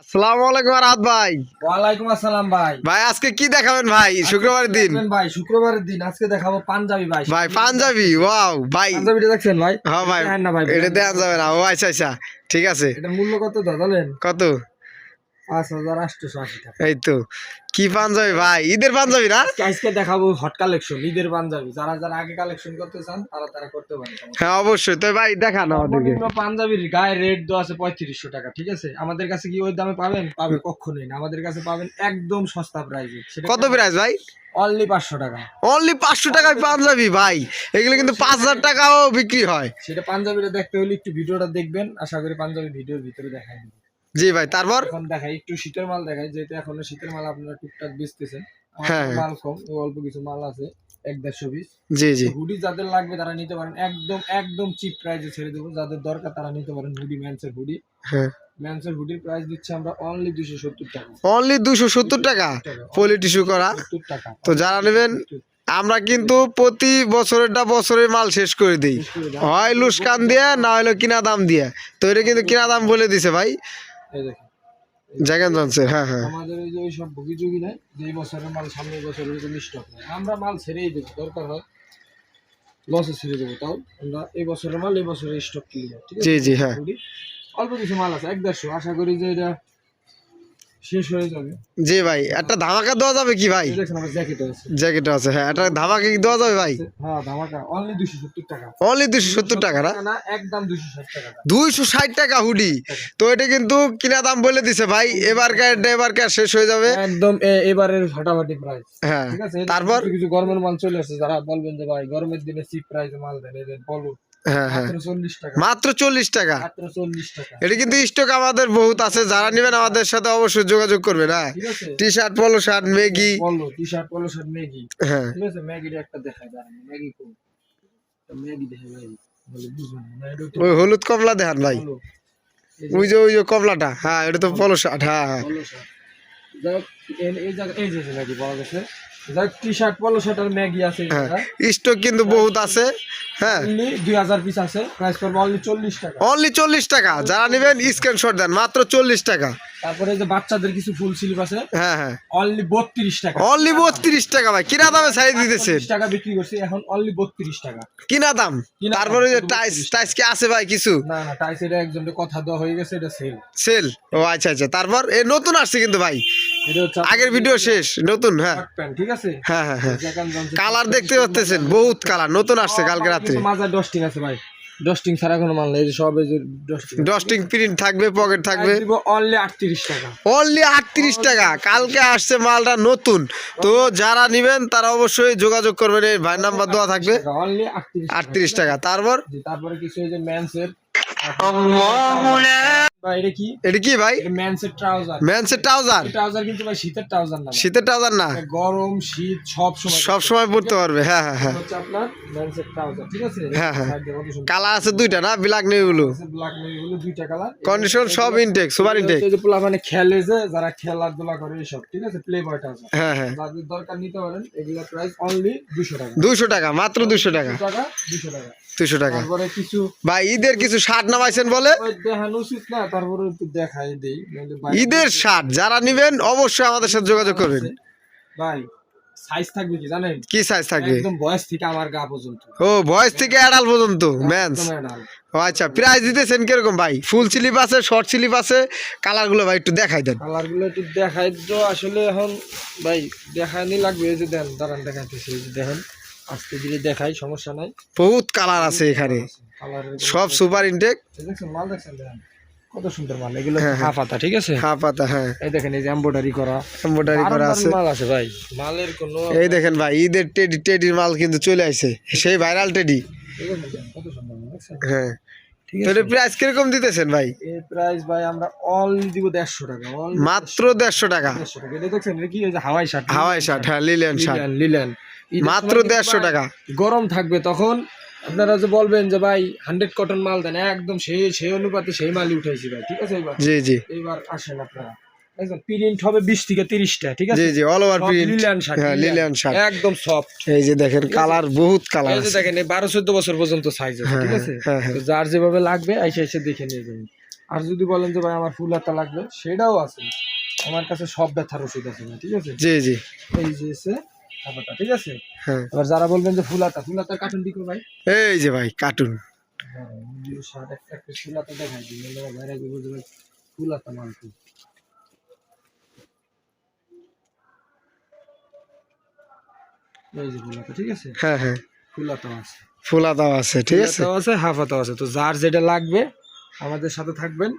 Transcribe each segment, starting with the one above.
আসসালামু আলাইকুম রাত ভাই। ওয়ালাইকুম আসসালাম ভাই। ভাই আজকে কি দেখাবেন ভাই? শুক্রবারের দিন। ভাই শুক্রবারের দিন। আজকে দেখাবো পাঞ্জাবি ভাই। ভাই পাঞ্জাবি? ওয়াও ভাই। পাঞ্জাবিটা দেখছেন ভাই? হ্যাঁ ভাই। এটা দেওয়া যাবে না ও আচ্ছা আচ্ছা। ঠিক আছে। এটা মূল্য কত কত পাঁচ হাজার আটশোশো আশি টাকা এই তো কি পাঞ্জাবি ভাই? ঈদের পাঞ্জাবি না? আজকে দেখাবো হট কালেকশন ঈদের পাঞ্জাবি। যারা যারা আগে কালেকশন করতে চান তারা তারা করতে পারেন হ্যাঁ অবশ্যই। তো ভাই দেখান আমাদেরকে। পাঞ্জাবির গায়ে রেট দেওয়া আছে পঁয়ত্রিশশো টাকা ঠিক আছে? আমাদের কাছে কি ওই দামে পাবেন? পাবে কখনোই না। আমাদের কাছে পাবেন একদম সস্তা প্রাইসে সেটা কত প্রাইস ভাই? অনলি পাঁচশো টাকা। অনলি পাঁচশো টাকায় পাঞ্জাবি ভাই। এগুলো কিন্তু পাঁচ হাজার টাকাও বিক্রি হয়। সেটা পাঞ্জাবিটা দেখতে হলে একটু ভিডিওটা দেখবেন। আশা করি পাঞ্জাবি ভিডিওর ভিতরে দিবে। জি ভাই তারপর? এখন দেখাই একটু শীতের মাল দেখাই যেহেতু এখন শীতের মাল আপনারা টুকটাক বেচতেছেন। হ্যাঁ। মাল কম অল্প কিছু মাল আছে এক দেড়শো পিস। জি জি। হুডি যাদের লাগবে তারা নিতে পারেন একদম একদম চিপ প্রাইসে ছেড়ে দেবো। যাদের দরকার তারা নিতে পারেন হুডি ম্যান্সের হুডি হ্যাঁ। ম্যান্সের হুডির প্রাইস দিচ্ছি আমরা অনলি দুশো সত্তর টাকা। অনলি দুশো সত্তর টাকা? পলি টিস্যু করা? টাকা। তো যারা নেবেন আমরা কিন্তু প্রতি বছরেরটা বছরের মাল শেষ করে দিই। হয় লুসকান দিয়ে না হলো কিনা দাম দিয়ে। তো এটা কিন্তু কিনা দাম বলে দিছে ভাই। এই দেখেন। জাগান জানছে হ্যাঁ হ্যাঁ। আমাদের ওই যে সব ভুগিচুগি নাই যে এই বছরের মাল সামনের বছর এরকম স্টক নাই। আমরা মাল ছেড়েই দেবো দরকার হয় লসে ছেড়ে দেবো তাও আমরা এই বছরের মাল এই বছরের স্টক ঠিক আছে? জি জি হ্যাঁ। অল্প কিছু মাল আছে এক দেড়শো। আশা করি যে এটা শেষ হয়ে যাবে। জি ভাই একটা ধামাকা দেওয়া যাবে কি ভাই? জ্যাকেট আছে হ্যাঁ একটা ধামাকা কি দেওয়া যাবে ভাই? হ্যাঁ ধামাকা অনলি দুশো সত্তর টাকা। অনলি দুশো সত্তর টাকা না? একদম দুশো ষাট টাকা। দুইশো ষাট টাকা হুডি। তো এটা কিন্তু কিনা দাম বলে দিছে ভাই এবারকার এবারকার শেষ হয়ে যাবে। একদম এবারের ফাটাফাটি প্রাইস হ্যাঁ তারপর? কিছু গরমের মাল চলে আসছে যারা বলবেন যে ভাই গরমের দিনে চিপ প্রাইসে মাল দেন এদের বলো হ্যাঁ হ্যাঁ মাত্র চল্লিশ টাকা। মাত্র চল্লিশ টাকা? এটা কিন্তু স্টক আমাদের বহুত আছে। যারা নেবেন আমাদের সাথে অবশ্যই যোগাযোগ করবেন হ্যাঁ। T shirt polo shirt Maggi T shirt polo shirt Maggi হ্যাঁ। ঠিক আছে একটা দেখাই দাঁড়ান ম্যাগি ম্যাগি না ওই হলুদ কমলা দেখান ভাই। ওই যে ওই যে কমলাটা হ্যাঁ এটা তো পলো শার্ট হ্যাঁ হ্যাঁ। এই- যে ম্যাগি পাওয়া গেছে। টি শার্ট পলো শার্ট আর ম্যাগি আছে হ্যাঁ। স্টক কিন্তু বহুত আছে। হ্যাঁ। দুই হাজার পিস আছে। প্রাইস করব অনলি চল্লিশ টাকা। অনলি চল্লিশ টাকা। যারা নেবেন স্ক্রিনশট দেন মাত্র চল্লিশ টাকা। তারপরে যে বাচ্চাদের কিছু ফুল স্লিপ আছে হ্যাঁ হ্যাঁ। অনলি বত্রিশ টাকা। অনলি বত্রিশ টাকা ভাই কিনা দামে ছাড়িয়ে দিতেছেন? 30 টাকা বিক্রি করছি এখন অনলি বত্রিশ টাকা। কিনা দাম? তারপরে যে টাইস টাইস কি আছে ভাই কিছু? না না টাইস এটা একজনের কথা দেওয়া হয়ে গেছে এটা সেল সেল ও আচ্ছা আচ্ছা। তারপর এ নতুন আসছে কিন্তু ভাই। আগের ভিডিও শেষ নতুন হ্যাঁ। ঠিক আছে? হ্যাঁ হ্যাঁ হ্যাঁ। কালার দেখতে পাচ্ছেন বহুত কালার নতুন আসছে কালকে রাত্রে। মাজার ডস্টিং আছে ভাই। ডস্টিং ছাড়া কোনো মাল নেই যে সব ডস্টিং প্রিন্ট থাকবে পকেট থাকবে। দিব অনলি আটত্রিশ টাকা। অনলি আটত্রিশ টাকা। কালকে আসছে মালটা নতুন। তো যারা নেবেন তারা অবশ্যই যোগাযোগ করবেন। এই ভাই নাম্বার দেওয়া থাকবে। অনলি আটত্রিশ টাকা। তারপর? তারপরে কিছু এই যে ম্যানসের এটা কি? এটা কি ভাই? ম্যানসের ট্রাউজার ম্যানসের ট্রাউজার ট্রাউজার কিন্তু ভাই শীতের ট্রাউজার না শীতের ট্রাউজার না। গরম শীত সব সময়। সব সময় পড়তে পারবে। হ্যাঁ হ্যাঁ হ্যাঁ। হচ্ছে আপনার ম্যানসের ট্রাউজার ঠিক আছে? হ্যাঁ, হ্যাঁ। কালার দুইটা না? ব্ল্যাক নেই ব্লু ব্ল্যাক নেই হলো দুইটা কালার কন্ডিশন সব ইনটেক সুপার ইনটেক যে পোলা মানে খেলে যে যারা খেলাধুলা করে এইসব ঠিক আছে? প্লে বয়টা আছে হ্যাঁ হ্যাঁ। যাদের দরকার নিতে পারেন এগুলো প্রাইস অনলি দুশো টাকা। মাত্র দুশো টাকা। টাকা টাকা। দুশো টাকা। তারপরে কিছু ভাই ঈদের কিছু শার্ট নামাইছেন বলে? দেখানো উচিত না তারপরে একটু দেখাই দেই ঈদের শার্ট যারা নিবেন অবশ্যই আমাদের সাথে যোগাযোগ করবেন। ভাই সাইজ থাকবে কি জানেন? কি সাইজ থাকবে? একদম বয়স থেকে আমার গা পর্যন্ত। ও ভয়েস থেকে অ্যাডাল পর্যন্ত ও আচ্ছা প্রাইস দিতেছেন কীরকম ভাই? ফুল স্লিপ আছে শর্ট স্লিপ আছে কালারগুলো ভাই একটু দেখাই দেন। কালারগুলো একটু দেখাই তো আসলে এখন ভাই দেখানি লাগবে এই যে দেন দাঁড়ান দেখাইতেছি এই যে দেখেন আস্তে ধীরে দেখাই সমস্যা নাই। বহুত কালার আছে এখানে। সব সুপার ইনটেক মাল দেখছেন দেখেন। কত সুন্দর মাল এগুলো হ্যাঁ, হাফ পাতা ঠিক আছে? হ্যাঁ পাতা হ্যাঁ। এই দেখেন এই যে এমব্রয়ডারি করা। এম্বয়ডারি করা আছে। মাল আছে ভাই। মালের কোনো এই দেখেন ভাই ঈদের টেডি টেডির মাল কিন্তু চলে আসছে সেই ভাইরাল টেডি। কত সুন্দর হ্যাঁ। ঠিক তো আছে প্রাইস কীরকম দিতেছেন ভাই? এই প্রাইস ভাই আমরা অনলি দিব দেড়শো টাকা মাত্র দেড়শো। টাকা। দেড়শো টাকা। এটা দেখছেন কি এই যে হাওয়াই শার্ট হাওয়াই শার্ট হ্যাঁ লিলেন শার্ট লিলেন মাত্র সময় কিন্তু দেড়শো ভাই টাকা। গরম থাকবে তখন আপনারা যে বলবেন যে ভাই হান্ড্রেড কটন মাল দেন একদম সেই সেই অনুপাতে সেই মালই উঠাইছি ভাই ঠিক আছে এবার? জি জি। এইবার আসেন আপনারা। প্রিন্ট হবে বিশ থেকে তিরিশটা ঠিক আছে? জি জি অল ওভার প্রিন্ট হ্যাঁ লিলিয়ান শার্ট একদম সফট এই যে দেখেন কালার বহুত কালার এই যে দেখেন বছর পর্যন্ত সাইজ আছে হ্যাঁ, ঠিক আছে? হ্যাঁ। তো যার যেভাবে লাগবে এসে এসে দেখে নিয়ে যাবেন। আর যদি বলেন যে ভাই আমার ফুল হাতা লাগবে সেটাও আছে। আমার কাছে সব ব্যথার ওষুধ আছে ঠিক আছে? জি জি। এই যে হাতাটা ঠিক আছে? হ্যাঁ। এবার যারা বলবেন যে ফুল হাতা ফুল হাতার কার্টুন দিকো ভাই? এই যে ভাই কার্টুন হ্যাঁ ফুল হাতা দেখাই দিই ভাইরা বলবে যে ফুল হাতা মাল এই যে ফুল হাতা ঠিক আছে? হ্যাঁ হ্যাঁ। ফুল হাতা আছে। ফুলা আছে ঠিক আছে? আছে হাফ আছে। তো যার যেটা লাগবে আমাদের সাথে থাকবেন।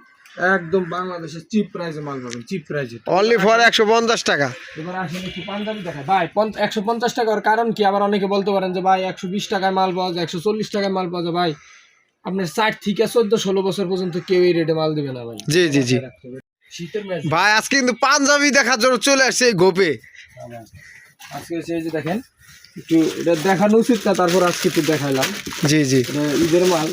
একদম বাংলাদেশের চিপ প্রাইসে মাল পাবেন চিপ প্রাইসে অনলি ফর একশো পঞ্চাশ টাকা। এবার আসেন একটু পাঞ্জাবি দেখা ভাই একশো পঞ্চাশ টাকার কারণ কি? আবার অনেকে বলতে পারেন যে ভাই একশো বিশ টাকায় মাল পাওয়া যায় একশো চল্লিশ টাকায় মাল পাওয়া যায়। ভাই আপনার ষাট থেকে চোদ্দ ষোলো বছর পর্যন্ত কেউ এই রেটে মাল দিবে না ভাই। জি জি জি। ভাই আজকে কিন্তু পাঞ্জাবি দেখার জন্য চলে আসছে এই গোপে। আজকে হচ্ছে এই যে দেখেন একটু এটা দেখানো উচিত না তারপর আজকে একটু দেখাইলাম। জি জি। ঈদের মাল।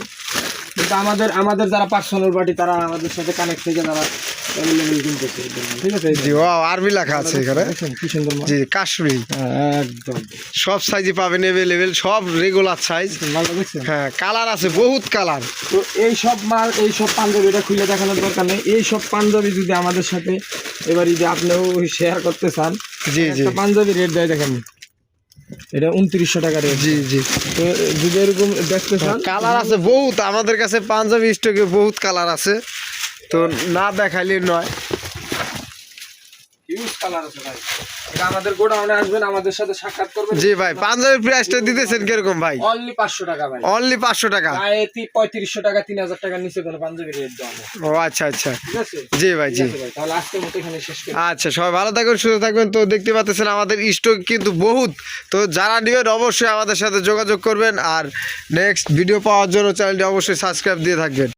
কিন্তু আমাদের আমাদের যারা পার্সোনাল পার্টি তারা আমাদের সাথে কানেক্ট থেকে তারা অ্যাভেলেবেল কিনতেছে ঠিক আছে? জি ও আরবি লেখা আছে এখানে। কি সুন্দর জি কাশ্মীরি। হ্যাঁ, একদম। সব সাইজই পাবেন সব রেগুলার সাইজ হ্যাঁ কালার আছে বহুত কালার তো এই সব মাল এই সব পাঞ্জাবিটা খুলে দেখানোর দরকার নেই। এই সব পাঞ্জাবি যদি আমাদের সাথে এবার যদি আপনিও শেয়ার করতে চান জি জি। পাঞ্জাবি রেট দেয় দেখেন। এটা উনত্রিশশো টাকা রেট জি জি। তো যদি এরকম দেখতে চান কালার আছে বহুত আমাদের কাছে পাঞ্জাবি স্টকে বহুত কালার আছে। তো না দেখাইলে নয়। হিউজ কালার আছে ভাই। এটা আমাদের গোডাউনে আসবেন আমাদের সাথে সাক্ষাৎ করবেন। জি ভাই পাঞ্জাবির প্রাইসটা দিতেছেন কীরকম ভাই? অনলি টাকা ভাই। অনলি পাঁচশো টাকা? গায়ে টাকার নিচে কোনো পাঞ্জাবি রেট দেওয়া ও আচ্ছা আচ্ছা। ঠিক আছে? জি ভাই জি। ভাই তাহলে আজকের মতো এখানে শেষ করি। আচ্ছা সবাই ভালো থাকবেন সুস্থ থাকবেন। তো দেখতে পাচ্ছেন আমাদের স্টক কিন্তু বহুত। তো যারা নেবেন অবশ্যই আমাদের সাথে যোগাযোগ করবেন। আর নেক্সট ভিডিও পাওয়ার জন্য চ্যানেলটি অবশ্যই সাবস্ক্রাইব দিয়ে থাকবেন।